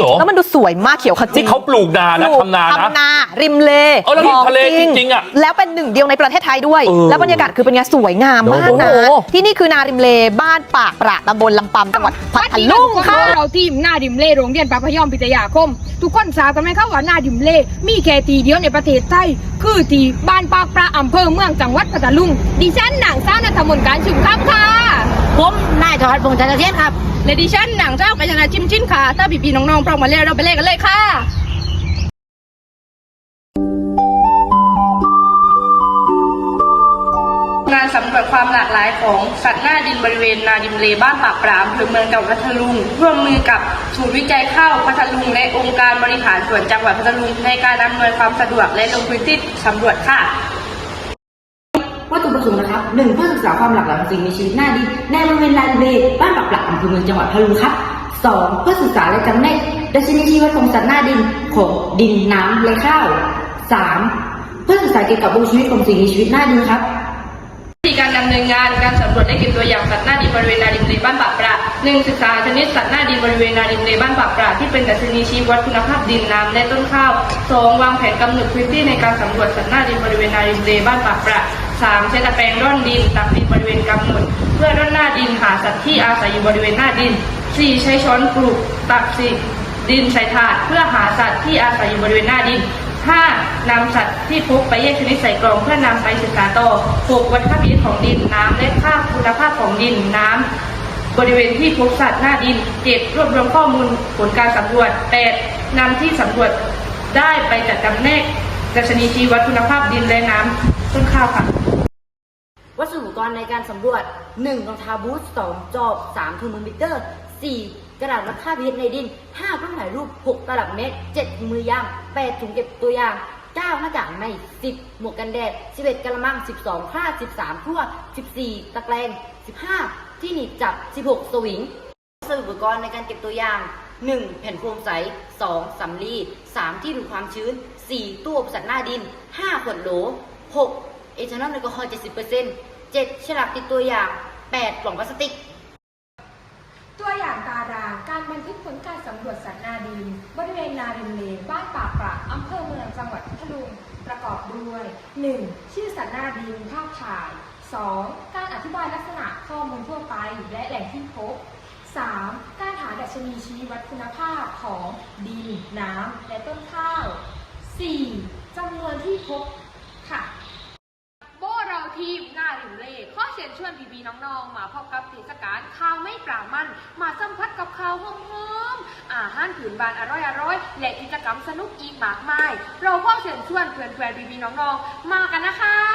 เหรอ แล้วมันดูสวยมากเขียวขจีนี่เขาปลูกนานะปลูกทำนานะ ทำนา ริมเลเออแล้วริมทะเลของจริงๆอะแล้วเป็นหนึ่งเดียวในประเทศไทยด้วย เออแล้วบรรยากาศคือเป็นไงสวยงามมากนะ โอ้โห ที่นี่คือนาริมเลบ้านปากปราตำบลลำปำจังหวัดพัทลุงค่ะ เราทีมหน้าดิมเล่โรงเรียนปราพยอมพิทยาคม ทุกคนทราบกันไหมครับว่าหน้าดิมเล่มีแค่ทีเดียวในประเทศไทยคือที่บ้านปากปราอำเภอเมืองจังหวัดพัทลุงดิฉันนางสาวนัทมนต์การชุมคำค่ะ ผมนาย ทอดพงษ์จันทเทียนครับและดิฉันหนางเจ้ากัญญาจิมจิ้นค่ะ ถ้าพี่ๆน้องๆพร้อมมาแล้วเราไปเล่นกันเลยค่ะงานสำรวจความหลากหลายของสัตว์หน้าดินบริเวณนาดิมเลบ้านปากปรามอำเภอเมืองจังหวัดพัทลุง ร่วมมือกับศูนย์วิจัยข้าวพัทลุงและองค์การบริหารส่วนจังหวัดพัทลุงในการอำนวยความสะดวกและลงพื้นที่สำรวจค่ะ ตถุประสงค์นะครับหนึ่งเพื่อศึกษาความหลากหลายของสิ่งมีชีวิตหน้าดินในบริเวณลานเบบ้านปักหลักอำเภอเมืองจังหวัดพะลุงครับสองเพื่อศึกษาและจำแนกดัชนีชีวประวัติสัตว์หน้าดินของดินน้ำและข้าวสามเพื่อศึกษาเกี่ยวกับวงชีวิตของสิ่งมีชีวิตหน้าดินครับวิธีการดำเนินงานการสำรวจและเก็บตัวอย่างสัตว์หน้าดินบริเวณนาดินเลบ้านปากปราหนึ่งศึกษาชนิดสัตว์หน้าดินบริเวณนาดินเลบ้านปากปราที่เป็นดัชนีชี้วัดคุณภาพดินน้ำและต้นข้าวสองวางแผนกำหนดพื้นที่ในการสำรวจสัตว์หน้าดินบริเวณนาดินเลบ้านปากปรา สามใช้ตะแกรงร่อนดินตักดินบริเวณกำหนดเพื่อร่อนหน้าดินหาสัตว์ที่อาศัยอยู่บริเวณหน้าดินสี่ใช้ช้อนปลูกตักสิดินใส่ถาดเพื่อหาสัตว์ที่อาศัยอยู่บริเวณหน้าดิน 5. นำสัตว์ที่พบไปแยกชนิดใส่กล่องเพื่อนำไปศึกษาต่อ 6. วัดค่าพีของดินน้ำและค่าคุณภาพของดินน้ำบริเวณที่พบสัตว์หน้าดิน 7. รวบรวมข้อมูลผลการสำรวจ 8. นำที่สำรวจได้ไปจัดจำแนกดัชนีชีวัดคุณภาพดินและน้ำต้นข้าวค่ะ วัสดุอุปกรณ์ในการสำรวจ 1. รองเท้าบูท 2. จอบ 3. ถุงมือมิเตอร์ 4. กระดาษวัดค่า pH ในดิน 5. เครื่องถ่ายรูป 6. ตลับเมตร 7. ถุงมือยาง 8. ถุงเก็บตัวอย่าง 9. หน้ากากอนามัย 10. หมวกกันแดด 11. กระมัง 12ครา13ทั่ว 14. ตะแกรง 15. ที่หนีบจับ 16 สวิงวัสดุอุปกรณ์ในการเก็บตัวอย่าง 1. แผ่นโฟมใส 2. สำลี 3. ที่ดูดความชื้น 4. ตู้อบสัตว์หน้าดิน 5. ขวดโหล 6. เอทานอลแอลกอฮอล์70% 7. ฉลากติดตัวอย่าง 8. กล่องพลาสติก ตัวอย่างตารางการบันทึกผลการสำรวจสัตว์นาดิน บริเวณนาดินเลนบ้านป่าปราอำเภอเมืองจังหวัดพัทลุงประกอบด้วย 1. ชื่อสัตว์นาดินภาพถ่าย 2. การอธิบายลักษณะข้อมูลทั่วไปและแหล่งที่พบ 3. การหาดัชนีชี้วัดคุณภาพของดิน น้ำ และต้นข้าว 4. จำนวนที่พบค่ะ โบเราทีมหน้าริมเล่ข้อเชิญชวีน้องๆ มาพบกับเทศกาลข้าวไม่ปรามัน มาสัมผัสกับข้าวหอมๆอาหารผืนบานอร่อยๆ และกิจกรรมสนุกอีกมากมาย เราข้อเชิญชวนเพื่อนๆพี่ๆน้องๆ มากันนะคะ